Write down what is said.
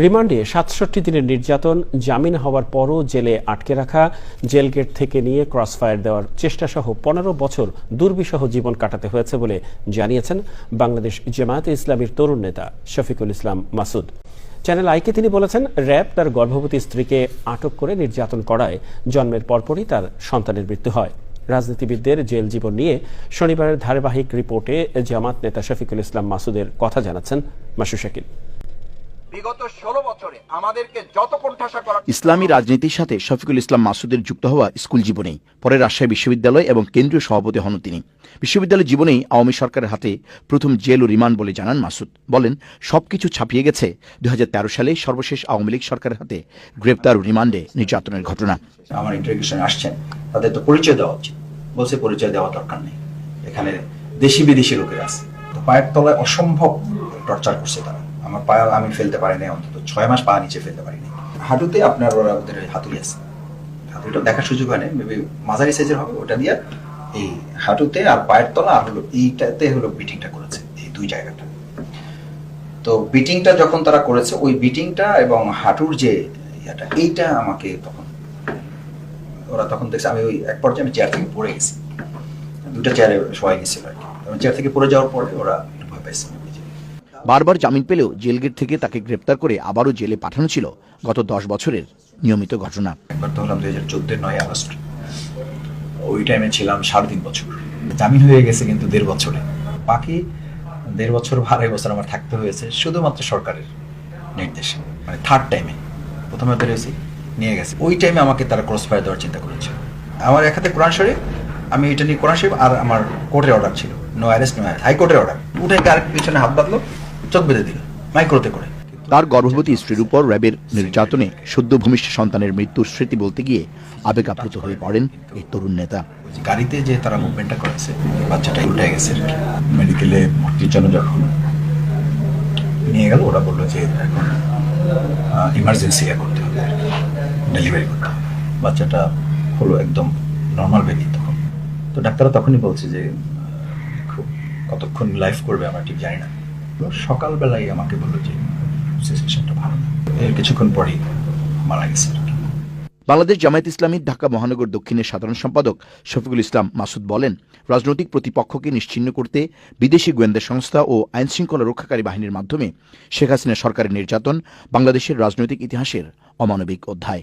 রিমান্ডে সাতষট্টি দিনের নির্যাতন জামিন হওয়ার পরও জেলে আটকে রাখা, জেল গেট থেকে নিয়ে ক্রসফায়ার দেওয়ার চেষ্টা সহ পনেরো বছর দুর্বিষহ জীবন কাটাতে হয়েছে বলে জানিয়েছেন বাংলাদেশ জামায়াতে ইসলামীর তরুণ নেতা শফিকুল ইসলাম মাসুদ। চ্যানেল আইকে তিনি বলেছেন, র্যাব তার গর্ভবতী স্ত্রীকে আটক করে নির্যাতন করায় জন্মের পরপরই তার সন্তানের মৃত্যু হয়। রাজনীতিবিদদের জেল জীবন নিয়ে শনিবারের ধারাবাহিক রিপোর্টে জামাত নেতা শফিকুল ইসলাম মাসুদের কথা জানাচ্ছেন মাসু শাকিল। বিগত ষোলো বছরে আমাদেরকে যত কোণঠাসা করা ইসলামী রাজনীতির সাথে শফিকুল ইসলাম মাসুদের যুক্ত হওয়া স্কুল জীবনেই। পরে রাজশাহী বিশ্ববিদ্যালয় এবং কেন্দ্রীয় সভাপতি হন তিনি। বিশ্ববিদ্যালয় জীবনেই আওয়ামী সরকারের হাতে প্রথম জেল ও রিমান্ড বলে জানান মাসুদ। বলেন সবকিছু ছাপিয়ে গেছে দু সালে সর্বশেষ আওয়ামী লীগ সরকারের হাতে গ্রেপ্তার ও রিমান্ডে নির্যাতনের ঘটনা। আমার ইন্টারভিউশনে আসছেন তাদের তো পরিচয় দেওয়া উচিত। বলছে পরিচয় দেওয়া দরকার নেই। এখানে দেশি বিদেশি লোকের আছে। পায়ের তলায় অসম্ভব টর্চার করছে তারা। আমার পায়ে আমি ফেলতে পারিনি, অন্তত ছয় মাস পা নিচে ফেলতে পারিনি। হাঁটুতে আপনার ওরা ওদের হাতুড়ি আছে। হাতুড়িটা দেখার সুযোগ হয় না মেবি মাঝারি সাইজের হবে, ওটা দিয়ে এই হাঁটুতে আর পায়ের তলা আর হলো, এইটাতে হলো বিটিংটা করেছে, এই দুই জায়গাটা। তো বিটিংটা যখন তারা করেছে, ওই বিটিংটা এবং হাঁটুর যে ইয়াটা, এইটা আমাকে তখন, ওরা তখন দেখছে, আমি ওই এক পর্যায়ে আমি চেয়ার থেকে পড়ে গেছি। দুটা চেয়ারে সবাই গেছিল আর কি। চেয়ার থেকে পড়ে যাওয়ার পরে ওরা ভয় পাইছে। বারবার জামিন পেলেও জেল গেট থেকে তাকে গ্রেপ্তার করে আবারও জেলে পাঠানো ছিল গত দশ বছরের নিয়মিত ঘটনা। একবার নয় আগস্ট। ওই টাইমে ছিলাম সাড়ে তিন বছর। জামিন হয়ে গেছে কিন্তু দেড় বছরে। বাকি দেড় বছর বা আড়াই বছর আমার থাকতে হয়েছে, শুধুমাত্র সরকারের নির্দেশে। মানে থার্ড টাইমে প্রথমে বেরিয়েছি নিয়ে গেছে। ওই টাইমে আমাকে তারা ক্রস ফায়ার দেওয়ার চিন্তা করেছিল। আমার এক হাতে কোরআন শরীফ, আমি এটা নিয়ে কোরআন শরীফ আর আমার কোর্টের অর্ডার ছিল। নো অ্যারেস্ট নো হাইকোর্টের অর্ডার উঠে আরেক পিছনে হাত বাঁধলো। চোখ বেঁধে দিল মাইক্রোতে করে। তার গর্ভবতী স্ত্রীর উপর র্যাবের নির্যাতনে সদ্য ভূমিষ্ঠ সন্তানের মৃত্যুর স্মৃতি বলতে গিয়ে আবেগ আপ্লুত হয়ে পড়েন এই তরুণ নেতা। গাড়িতে যে তারা মুভমেন্টটা করেছে বাচ্চাটা উঠে গেছে মেডিকেলে ভর্তির জন্য যখন নিয়ে গেল ওরা বলল যে এখন ইমার্জেন্সি করতে হবে ডেলিভারি করতে হবে। বাচ্চাটা হলো একদম নর্মাল বেবি তখন। তো ডাক্তাররা তখনই বলছে যে খুব কতক্ষণ লাইফ করবে আমরা ঠিক জানি না। সকালবেলায় আমাকে বলল যে সিচুয়েশনটা ভালো এর কিছুক্ষণ পরেই মারা গেছে। বাংলাদেশ জামায়াত ইসলামীর ঢাকা মহানগর দক্ষিণের সাধারণ সম্পাদক শফিকুল ইসলাম মাসুদ বলেন, রাজনৈতিক প্রতিপক্ষকে নিশ্চিহ্ন করতে বিদেশি গোয়েন্দা সংস্থা ও আইনশৃঙ্খলা রক্ষাকারী বাহিনীর মাধ্যমে শেখ হাসিনা সরকারের নির্যাতন বাংলাদেশের রাজনৈতিক ইতিহাসের অমানবিক অধ্যায়।